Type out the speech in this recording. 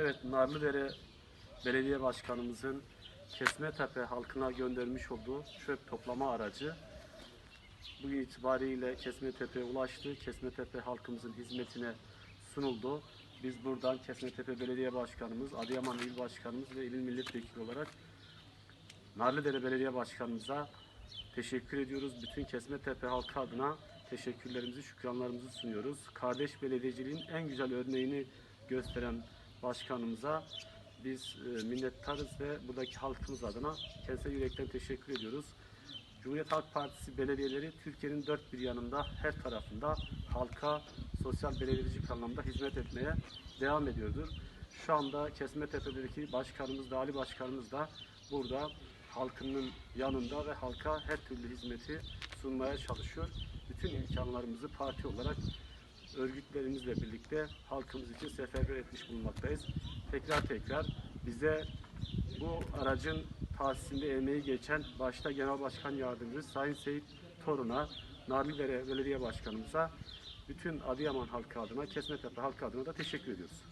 Evet, Narlıdere Belediye Başkanımızın Kesmetepe halkına göndermiş olduğu çöp toplama aracı bugün itibariyle Kesmetepe'ye ulaştı. Kesmetepe halkımızın hizmetine sunuldu. Biz buradan Kesmetepe Belediye Başkanımız, Adıyaman İl Başkanımız ve İl Milletvekili olarak Narlıdere Belediye Başkanımıza teşekkür ediyoruz. Bütün Kesmetepe halkı adına teşekkürlerimizi, şükranlarımızı sunuyoruz. Kardeş belediyeciliğin en güzel örneğini gösteren başkanımıza biz e, minnettarız ve buradaki halkımız adına kendisine yürekten teşekkür ediyoruz. Cumhuriyet Halk Partisi belediyeleri Türkiye'nin dört bir yanında her tarafında halka sosyal belediyecilik anlamda hizmet etmeye devam ediyordur. Şu anda Kesmetepe'deki başkanımız da Ali Başkanımız da burada halkının yanında ve halka her türlü hizmeti sunmaya çalışıyor. Bütün imkanlarımızı parti olarak örgütlerimizle birlikte halkımız için seferber etmiş bulunmaktayız. Tekrar tekrar bize bu aracın tahsisinde emeği geçen başta Genel Başkan Yardımcısı Sayın Seyit Torun'a, Narlıdere Belediye Başkanımıza, bütün Adıyaman halkı adına, Kesmetepe halkı adına da teşekkür ediyoruz.